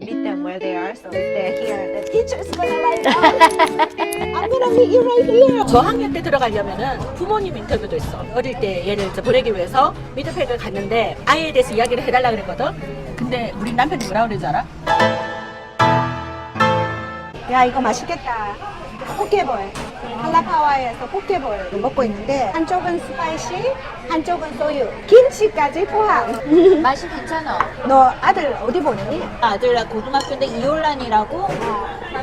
meet them where they are. So if they're here, the teacher's gonna like, oh, I'm gonna meet you right here. 저학년 때 들어가려면은 부모님 인터뷰도 있어. 어릴 때 얘를 이제 보내기 위해서 미드팩을 갔는데 아이에 대해서 이야기를 해달라 그랬거든. 근데 우리 남편이 뭐라 그러지 알아? 야 이거 맛있겠다. 포케볼. 할라파와에서 포케볼 먹고 있는데 한쪽은 스파이시, 한쪽은 소유, 김치까지 포함. 맛이 괜찮아. 너 아들 어디 보내니? 아들 나 고등학교인데 이올란이라고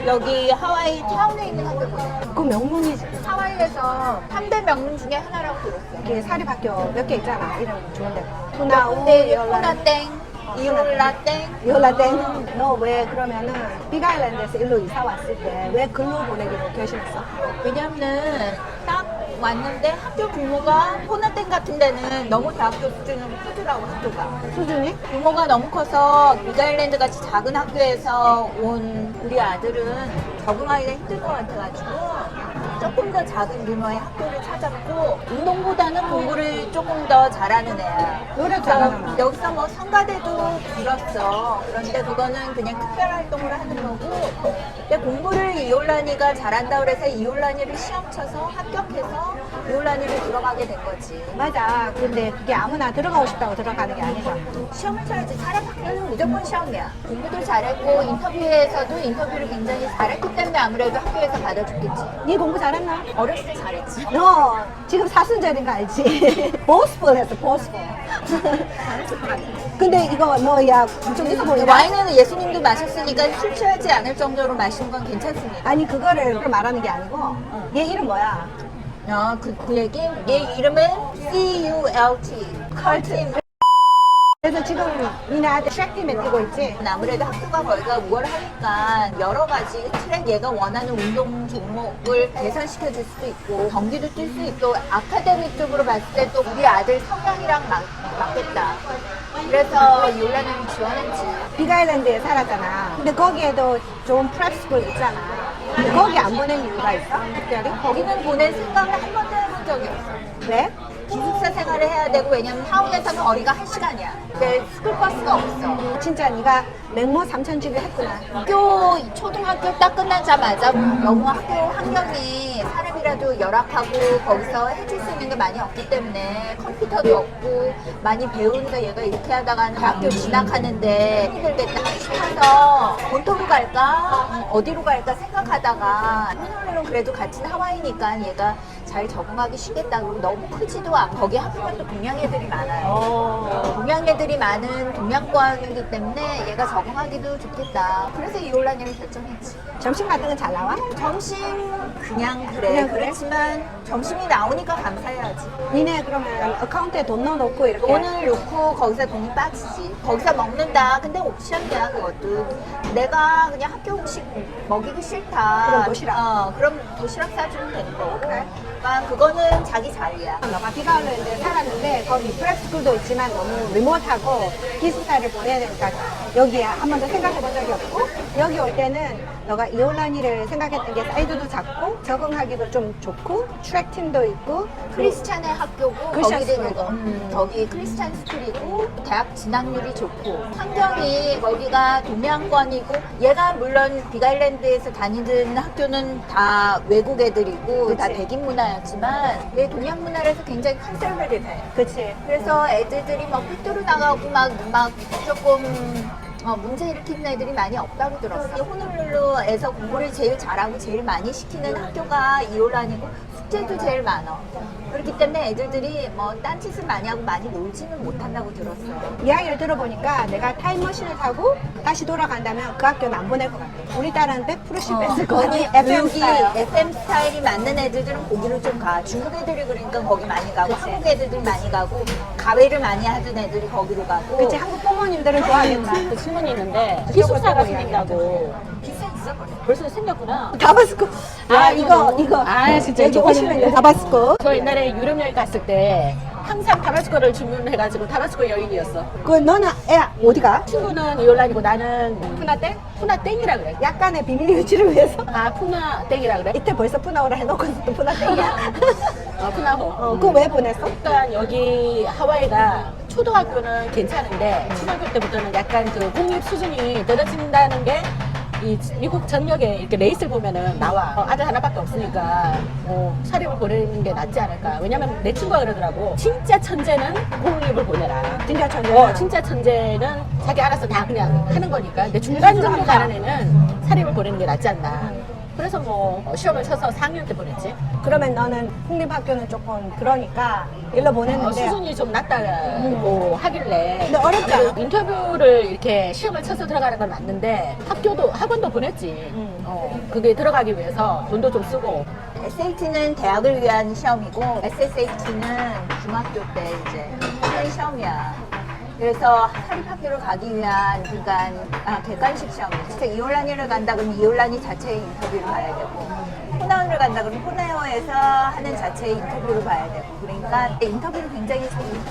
여기 하와이 타운에 있는 학교 보내. 그 명문이지. 하와이에서 3대 명문 중에 하나라고 들었어. 이게 사립학교 몇 개 있잖아. 이름 좋은데. 투나우, 근데 열라, 이올라 땡, 이올라 땡. 열라땡. 너 왜 그러면은 빅아일랜드에서 일로 이사 왔을 때 왜 글로 보내기로 결심했어? 왜냐면은 딱 왔는데 학교 규모가 호나땡 같은 데는 너무 대학교 수준으로 크더라고 학교가. 수준이? 규모가 너무 커서 빅아일랜드 같이 작은 학교에서 온 우리 아들은 적응하기가 힘들 것 같아가지고 조금 더 작은 규모의 학교를 찾았고 운동보다는 공부를 조금 더 잘하는 애야. 노래 잘하는 애. 여기서 뭐 성가대도 들었어. 그런데 그거는 그냥 특별 활동을 하는 거고. 근데 공부를 이올라니가 잘한다 그래서 이올라니를 시험 쳐서 합격해서 이올라니를 들어가게 된 거지. 맞아. 근데 그게 아무나 들어가고 싶다고 들어가는 게 아니잖아. 시험을 쳐야지. 사립학교는 무조건 시험이야. 공부도 잘했고 인터뷰에서도 인터뷰를 굉장히 잘했기 때문에 아무래도 학교에서 받아줬겠지. 네 공부 잘 했나? 어렸을 때 잘했지. 너 지금 사순절인 거 알지? 보스풀 했어, 보스풀. 근데 이거 너야 좀 있어 보인다. 와인은 예수님도 마셨으니까 술 취하지 않을 정도로 마시는 건 괜찮습니다. 아니 그거를 말하는 게 아니고 얘 이름 뭐야? 아, 그, 그 얘기? 얘 이름은 C-U-L-T. 컬팀. 그래서 지금 아들 트랙팀에 뛰고 있지? 아무래도 학교가 거기가 우월하니까 여러 가지 트랙 얘가 원하는 운동 종목을 개선시켜 줄 수도 있고 경기도 뛸 수 있고 아카데미 쪽으로 봤을 때 또 우리 아들 성향이랑 맞, 맞겠다. 그래서 요란을 지원했지. 빅아일랜드에 살았잖아. 근데 거기에도 좋은 프랩스쿨 있잖아. 근데 거기 안 보낸 이유가 있어? 특별히? 거기는 보낼 생각을 한 번도 해본 적이 없어. 왜? 기숙사 생활을 해야 되고 왜냐면 타운에서는 거리가 한 시간이야. 근데 스쿨버스가 없어. 진짜 네가 맹모 삼천지를 했구나. 학교 초등학교 딱 끝나자마자 너무 학교 환경이 사람이라도 열악하고 거기서 해줄 수 있는 게 많이 없기 때문에 컴퓨터도 없고 많이 배우니까 얘가 이렇게 하다가 대학교 진학하는데 힘들겠다 싶어서 본토로 갈까 음, 어디로 갈까 생각하다가 호놀룰루는 그래도 같은 하와이니까 얘가 잘 적응하기 쉽겠다고 너무 크지도 않고 거기 또 동양 애들이 많아요. 동양 애들이 많은 동양권이기 때문에 얘가 적응하기도 좋겠다. 그래서 이올라니를 결정했지. 점심 같은 건 잘 나와? 점심 그냥 그래. 그냥 그래? 그렇지만 점심이 나오니까 감사해야지. 니네 그러면 어카운트에 돈 넣어놓고 이렇게 돈을 놓고 거기서 돈이 빠지지. 거기서 먹는다. 근데 옵션이야 그것도. 내가 그냥 학교 음식 먹이기 싫다. 그럼 도시락. 어, 그럼 도시락 사주면 되는 거고. 그래. 그러니까 그거는 자기 자리야. 너가 비가울랜드에 살았는데 거기 프랩스쿨도 있지만 너무 리모트하고 기숙사를 보내야 되니까 여기에 한 번도 생각해 본 적이 없고 여기 올 때는 너가 이올라니를 생각했던 게 사이즈도 작고 적응하기도 좀 좋고 트랙 팀도 있고 크리스찬의 학교고 크리스찬 거기는 스쿨이고. 음, 거기 크리스찬 스쿨이고 대학 진학률이 좋고 환경이 거기가 동양권이고 얘가 물론 빅아일랜드에서 다니는 학교는 다 외국 애들이고 다 그치. 백인 문화였지만 얘 동양 문화라서 굉장히 컨servative 그치 그래서 애들들이 막 삐뚤어 나가고 막, 막 조금 어, 문제 일으키는 애들이 많이 없다고 들었어. 이 호놀룰루에서 공부를 제일 잘하고 제일 많이 시키는 학교가 이올란이고 숙제도 제일 많아. 그렇기 때문에 애들들이 뭐 딴짓을 많이 하고 많이 놀지는 못한다고 들었어. 이야기를 들어보니까 내가 타임머신을 타고 다시 돌아간다면 그 학교는 안 보낼 것 같아 우리 딸은 100% 실패했을 것 같아 아니, FM 교육이 스타일 FM 스타일이 맞는 애들들은 거기를 좀 가. 중국 애들이 그러니까 거기 많이 가고, 그치. 한국 애들이 많이 가고, 가외를 많이 하던 애들이 거기로 가고. 그치 한국 부모님들은 좋아하겠다 그 신문이 있는데 기숙사가 생긴다고. 벌써 생겼구나. 다바스코 아 아, 이거 이거. 아, 진짜 여기 이거 보시면 다바스코 저 옛날에 유럽 여행 갔을 때 항상 타바스코를 주문해가지고 타바스코 여인이었어. 그 너는 애 어디가? 친구는 이올란이고 나는 푸나땡? 푸나 땡이라 그래. 약간의 비밀 유지를 위해서 아 푸나 땡이라 그래? 이때 벌써 푸나오라 해놓고서 또 푸나땡이야 어 푸나호. 어, 그거 왜 보냈어? 일단 여기 하와이가 초등학교는 괜찮은데 중학교 때부터는 약간 그 공립 수준이 떨어진다는 게 이 미국 전역에 이렇게 레이스를 보면은 나와. 어, 아들 하나밖에 없으니까 어, 사립을 보내는 게 낫지 않을까. 왜냐면 내 친구가 그러더라고. 진짜 천재는 공립을 보내라. 진짜 천재. 어, 진짜 천재는 자기 알아서 다 그냥 하는 거니까. 근데 중간 정도 가는 애는 사립을 보내는 게 낫지 않나 그래서 뭐 어, 시험을 쳐서 4학년 때 보냈지 그러면 너는 국립학교는 조금 그러니까 일로 어, 보냈는데 수준이 좀 낮다고 하길래 근데 어렵잖아. 그래도 인터뷰를 이렇게 시험을 쳐서 들어가는 건 맞는데 학교도 학원도 보냈지 음. 어, 그게 들어가기 위해서 돈도 좀 쓰고 SAT는 대학을 위한 시험이고 SSAT는 중학교 때 이제 하는 시험이야. 그래서 사립학교를 가기 위한 그러니까 아, 객관식 시험이지. 진짜 이올란이를 간다 그러면 이올란이 자체의 인터뷰를 봐야 되고 호나우를 간다 그러면 호나우에서 하는 자체의 인터뷰를 봐야 되고 그러니까 인터뷰를 굉장히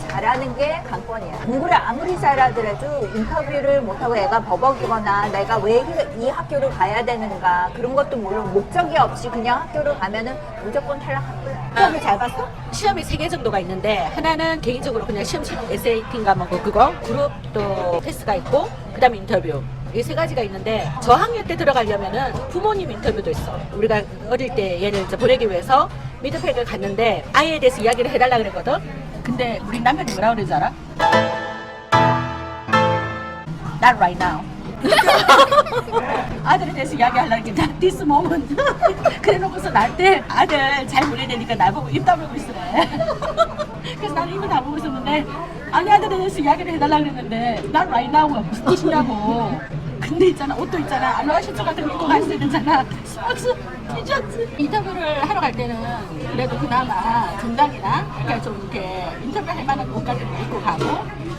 잘하는 게 관건이야. 공부를 아무리 잘하더라도 인터뷰를 못하고 애가 버벅이거나 내가 왜 이 학교를 가야 되는가 그런 것도 물론 목적이 없이 그냥 학교를 가면은 무조건 탈락한 거야. 수업을 잘 봤어? 시험이 세 개 정도가 있는데 하나는 개인적으로 그냥 시험 치는 SAT인가 뭐그 거 그룹 또 테스트가 있고 그다음에 인터뷰. 이 세 가지가 있는데 저학년 때 들어가려면은 부모님 인터뷰도 있어. 우리가 어릴 때 얘를 이제 보내기 위해서 미드팩을 갔는데 아이에 대해서 이야기를 해달라 그랬거든. 근데 우리 남편이 뭐라 그러지 알아? Not right now. 아들에 대해서 이야기하려는 게 this moment. 그래 놓고서 나한테 아들 잘 보내야 되니까 나보고 입 다물고 있으래 그래서 나는 입을 다물고 있었는데 아니 아들에 대해서 이야기를 해달라 그랬는데 not right now가 무슨 뜻이냐고. 근데 있잖아 옷도 있잖아. 알로하 셔츠 같은 거 입고 갔어야 되잖아. 스포츠 티셔츠. 인터뷰를 하러 갈 때는 그래도 그나마 정장이나 그러니까 좀 이렇게 인터뷰 할 만한 옷 같은 거 입고 가고.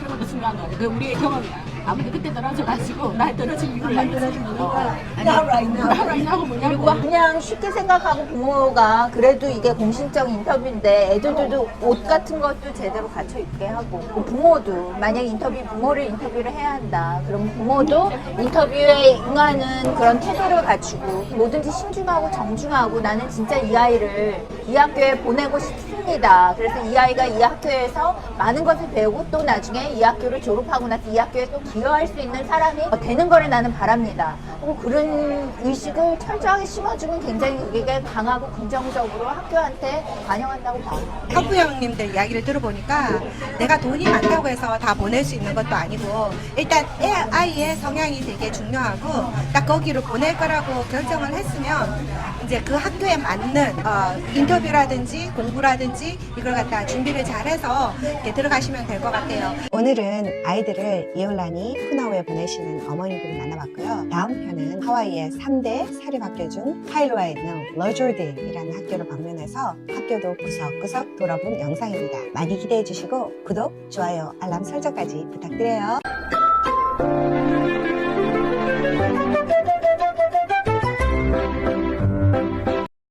그런 것도 중요한 거야 그 우리의 경험이야 아무리 그때 떨어져가지고 날 떨어진 이유를 날 떨어진 이유가 Not right now. right now 뭐냐고. 그냥 쉽게 생각하고 부모가 그래도 이게 공신적 인터뷰인데 애들도 옷 같은 것도 제대로 갖춰 입게 하고 그 부모도 만약 인터뷰 부모를 인터뷰를 해야 한다. 그럼 부모도 인터뷰에 응하는 그런 태도를 갖추고 뭐든지 신중하고 정중하고 나는 진짜 이 아이를 이 학교에 보내고 싶 습니다 그래서 이 아이가 이 학교에서 많은 것을 배우고 또 나중에 이 학교를 졸업하고 나서 이 학교에 또 기여할 수 있는 사람이 되는 거를 나는 바랍니다. 그리고 그런 의식을 철저하게 심어주면 굉장히 그게 강하고 긍정적으로 학교한테 반영한다고 봐. 학부형님들 이야기를 들어보니까 내가 돈이 많다고 해서 다 보낼 수 있는 것도 아니고 일단 애, 아이의 성향이 되게 중요하고 딱 거기로 보낼 거라고 결정을 했으면 이제 그 학교에 맞는 어, 인터뷰라든지 공부라든지 이걸 갖다 준비를 잘해서 이렇게 들어가시면 될 것 같아요. 오늘은 아이들을 이올란이 푸나우에 보내시는 어머니들을 만나봤고요. 다음 편은 하와이의 3대 사립학교 중 하일로아에 있는 러조드이라는 학교를 방문해서 학교도 구석구석 돌아본 영상입니다. 많이 기대해 주시고 구독, 좋아요, 알람 설정까지 부탁드려요.